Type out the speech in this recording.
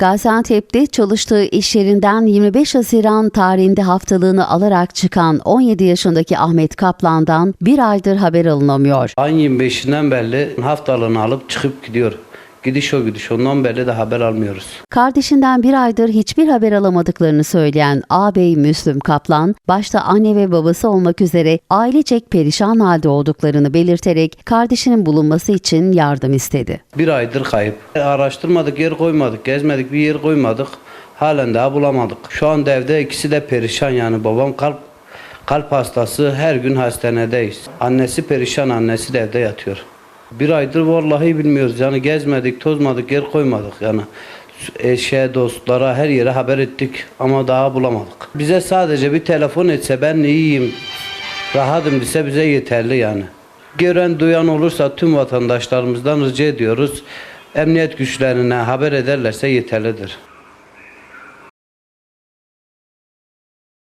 Gaziantep'te çalıştığı iş yerinden 25 Haziran tarihinde haftalığını alarak çıkan 17 yaşındaki Ahmet Kaplan'dan bir aydır haber alınamıyor. Ayın 25'inden belli haftalığını alıp çıkıp gidiyor. Gidiş o gidiş. Ondan belli de haber almıyoruz. Kardeşinden bir aydır hiçbir haber alamadıklarını söyleyen ağabey Müslüm Kaplan, başta anne ve babası olmak üzere ailecek perişan halde olduklarını belirterek kardeşinin bulunması için yardım istedi. Bir aydır kayıp. Araştırmadık, yer koymadık, gezmedik, bir yer koymadık. Halen daha bulamadık. Şu anda evde ikisi de perişan yani. Babam kalp kalp hastası her gün hastanedeyiz. Annesi perişan, annesi de evde yatıyor. Bir aydır vallahi bilmiyoruz. Yani gezmedik, tozmadık, yer koymadık yani. Eşe, dostlara, her yere haber ettik ama daha bulamadık. Bize sadece bir telefon etse ben iyiyim, rahatım dese bize yeterli yani. Gören duyan olursa tüm vatandaşlarımızdan rica ediyoruz. Emniyet güçlerine haber ederlerse yeterlidir.